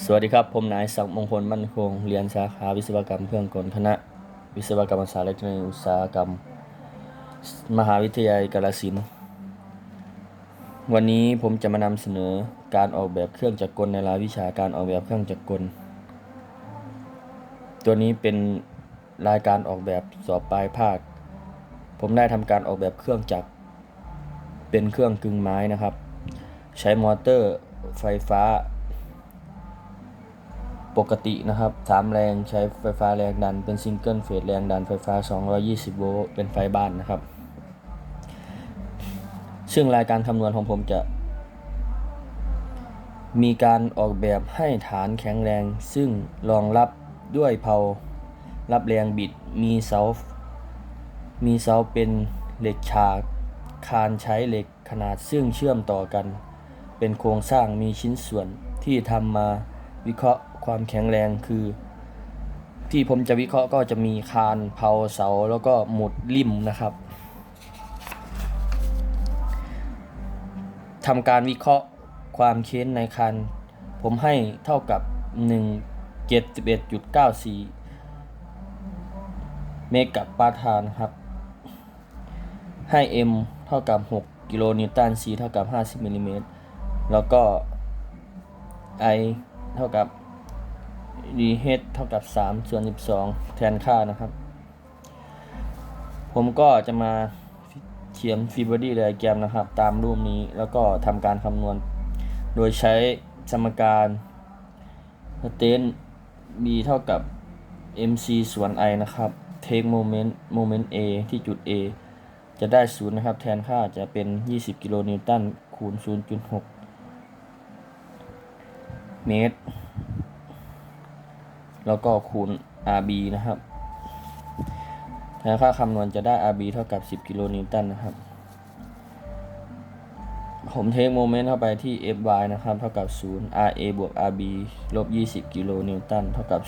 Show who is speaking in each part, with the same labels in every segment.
Speaker 1: สวัสดีครับ ผมนายศักดิ์มงคลมั่นคง เรียนสาขาวิศวกรรมเครื่องกลคณะ วิศวกรรมศาสตร์และเทคโนโลยีอุตสาหกรรม มหาวิทยาลัยกาฬสินธุ์วันนี้ผมจะมานำเสนอการออกแบบเครื่องจักรกลในรายวิชาการออกแบบเครื่องจักรกล ตัวนี้เป็นรายการออกแบบสอบปลายภาค ผมได้ทำการออกแบบเครื่องจักร เป็นเครื่องกึ่งไม้นะครับ ใช้มอเตอร์ไฟฟ้า ปกตินะครับ 3 แรงใช้ไฟฟ้าแรงดันเป็นซิงเกิลเฟสแรงดันไฟฟ้า 220 โวลต์เป็นไฟบ้านนะครับ ซึ่งรายการคำนวณของผมจะ มีการออกแบบให้ฐานแข็งแรง ซึ่งรองรับด้วยเพลารับแรงบิดมีเสา มีเสาเป็นเหล็กฉากคานใช้เหล็กขนาดซึ่งเชื่อมต่อกัน เป็นโครงสร้างมีชิ้นส่วนที่ทำมาวิเคราะห์ ความแข็งแรงคือ ที่ผมจะวิเคราะห์ก็จะมีคานเพาเสาแล้วก็หมุดริมนะครับทำการวิเคราะห์ความเค้นในคานผมให้เท่ากับ 1 71.94 เมกะปาทานครับ ให้ m เท่ากับ 6 กิโลนิวตัน c เท่ากับ 50มิลลิเมตร แล้วก็ i เท่ากับ dh เท่ากับ 3 ส่วน 12 แทนค่านะครับ ผมก็จะมาเขียนฟีบอดี้ไดอะแกรมนะครับ ตามรูปนี้แล้วก็ทำการคำนวณ โดยใช้สมการสเตน b เท่ากับ mc ส่วน i นะครับ take moment moment a ที่จุด a จะได้ศูนย์นะครับ แทนค่าจะเป็น 20 กิโลนิวตันคูณ 0.6 เมตร แล้วก็คูณ RB นะครับแทนค่าคำนวณจะได้ RB เท่ากับ 10 กิโลนิวตันนะครับ ผมเทคโมเมนต์เข้าไปที่ Fy นะครับ เท่ากับ 0 RA บวก RB ลบ 20 กิโลนิวตัน เท่ากับ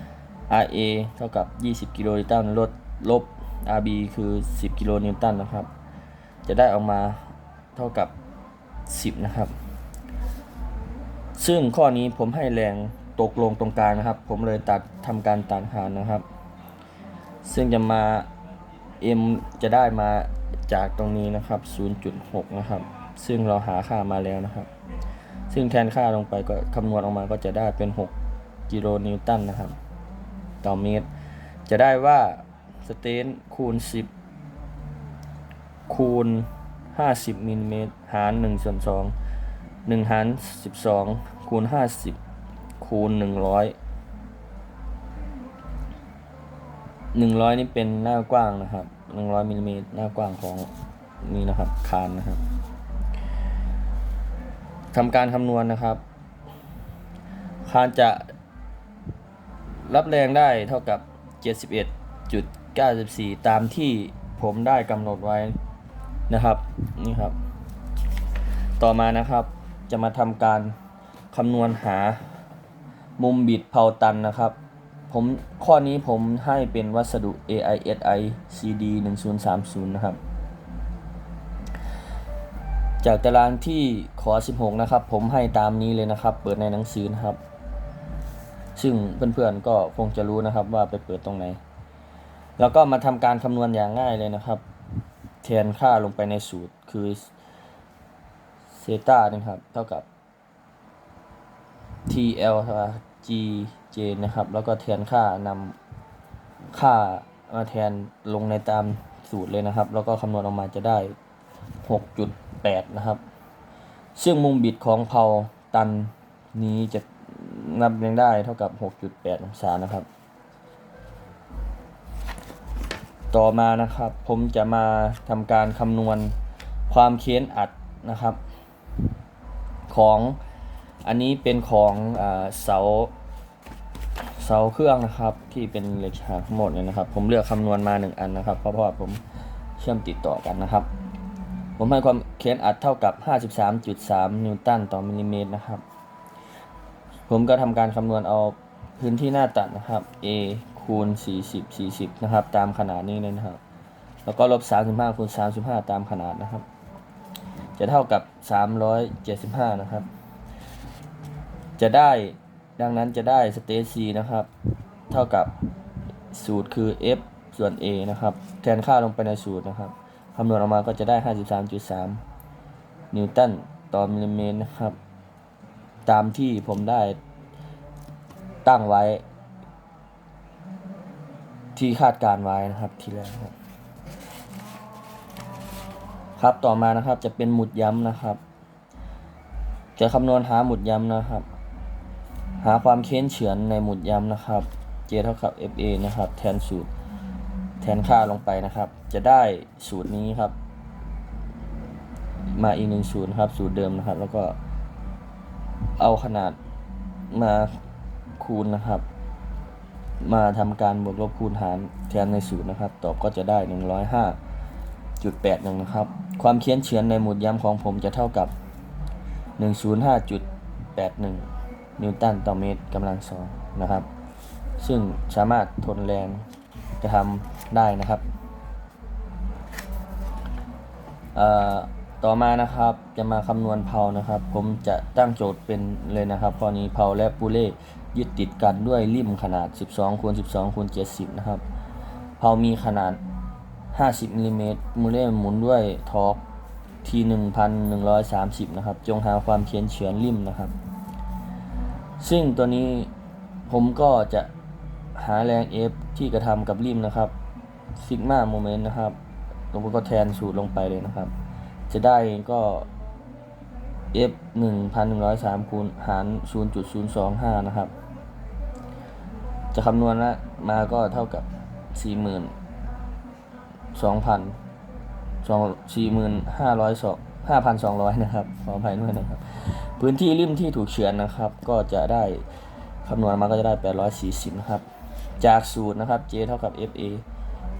Speaker 1: 0 RA เท่ากับ 20 กิโลนิวตัน ลดลบ RB คือ 10 กิโลนิวตันนะครับ จะได้ออกมาเท่ากับ 10 นะครับ ซึ่งข้อนี้ผมให้แรง ตกลงตรงกลางนะครับ ผมเลยตัดทำการตัดหารนะครับ ซึ่งจะมา m จะได้มาจากตรงนี้นะครับ 0.6 นะครับ ซึ่งเราหาค่ามาแล้วนะครับ ซึ่งแทนค่าลงไปก็คำนวณออกมาก็จะได้เป็น 6 กิโลนิวตันนะครับ ต่อเมตร จะได้ว่าสเตนคูณ 10 คูณ 50มิลลิเมตร หาร1ส่วน2 1หาร12 คูณ 50 คูณ100 100นี่เป็นหน้ากว้างนะครับ100มิลลิเมตรหน้ากว้างของนี่นะครับคานนะครับทำการคำนวณนะครับ คานจะรับแรงได้เท่ากับ 71.94 ตามที่ผมได้กำหนดไว้นะครับนี่ครับ ต่อมานะครับจะมาทำการคำนวณหา มุมบิดเผาตันนะครับ ผมข้อนี้ผมให้เป็นวัสดุ AISI CD 1030 นะครับ จากตารางที่ขอ 16 นะครับ ผมให้ตามนี้เลยนะครับ เปิดในหนังสือนะครับ ซึ่งเพื่อนๆก็คงจะรู้นะครับว่าไปเปิดตรงไหน แล้วก็มาทำการคำนวณอย่างง่ายเลยนะครับ แทนค่าลงไปในสูตรคือเซต้านะครับ เท่ากับ T.L.G.J. นะครับ แล้วก็แทนค่านำค่ามาแทนลงในตามสูตรเลยนะครับ แล้วก็คำนวณออกมาจะได้ 6.8 นะครับ ซึ่งมุมบิดของเพาตันนี้จะนับยังได้เท่ากับ 6.8 องศานะครับ ต่อมานะครับ ผมจะมาทำการคำนวณความเค้นอัดนะครับ ของ อันนี้เป็นของเสาเสาเครื่องนะครับ ที่เป็นเหล็กฉากทั้งหมดเลยนะครับ ผมเลือกคำนวณมา 1 อันนะครับ เพราะว่าผมเชื่อมติดต่อกันนะครับ ผมให้ความเค้นอัดเท่ากับ 53.3 นิวตันต่อมิลลิเมตรนะครับ ผมก็ทำการคำนวณเอาพื้นที่หน้าตัดนะครับ A คูณ 40 40 นะครับ ตามขนาดนี้เลยนะครับ แล้วก็ลบ 35คูณ35 ตามขนาดนะครับ จะเท่ากับ 375 นะครับ จะได้ดังนั้นจะได้สเตท C นะครับ เท่ากับสูตรคือ F ส่วน A นะครับ แทนค่าลงไปในสูตรนะครับคำนวณออกมาก็จะได้ 53.3 นิวตันต่อมิลลิเมตรนะครับ ตามที่ผมได้ตั้งไว้ ที่คาดการไว้นะครับทีแรกครับครับต่อมานะครับจะเป็นหมุดย้ำนะครับ จะคำนวณหาหมุดย้ำนะครับ หาความเค้นเฉือนในหมุดย้ำนะครับ J เท่ากับ FA นะครับ แทนสูตร แทนค่าลงไปนะครับ จะได้สูตรนี้ครับ มาอีกหนึ่งสูตรครับ สูตรเดิมนะครับ แล้วก็เอาขนาดมาคูณนะครับ มาทำการบวกลบคูณหารแทนในสูตรนะครับ ตอบก็จะได้ 105จุดแปดหนึ่งนะครับ ความเค้นเฉือนในหมุดย้ำของผมจะเท่ากับ 105.81 นิวตันต่อเมตรกำลังสองนะครับ ซึ่งสามารถทนแรงกระทำได้นะครับต่อมานะครับจะมาคำนวณเพานะครับ ผมจะตั้งโจทย์เป็นเลยนะครับข้อนี้เพาและปูเล่ยึดติดกันด้วยริมขนาด 12คูณ12คูณ70 นะครับเพามีขนาด 50มิลลิเมตรมูเล่หมุนด้วยทอร์กที1,130 นะครับ จงหาความเคียนเฉือนริมนะครับ ซึ่งตัวนี้ผมก็จะหาแรง F ที่กระทำกับริมนะครับซิกมาโมเมนต์นะครับผมก็แทนสูตรลงไปเลยนะครับ จะได้ก็ F 1,103คูณหาร 0.025 นะครับ จะคำนวณละมาก็เท่ากับ 40,000 2,000 45,200 5,200 นะครับ ขออภัยด้วยนะครับ พื้นที่ริมที่ถูกเฉือนนะครับ ก็จะได้คำนวณมาก็จะได้ 840นะครับ จากสูตรนะครับ J เท่ากับ FA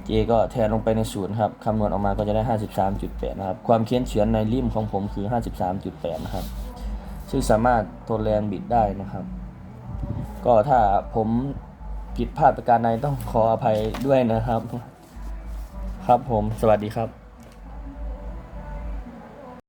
Speaker 1: J ก็แทนลงไปในสูตรนะครับคำนวณออกมาก็จะได้ 53.8 นะครับ ความเค้นเฉือนในริมของผมคือ 53.8 นะครับ ซึ่งสามารถทนแรงบิดได้นะครับ ก็ถ้าผมผิดพลาดประการใดต้องขออภัยด้วยนะครับ ครับผม สวัสดีครับ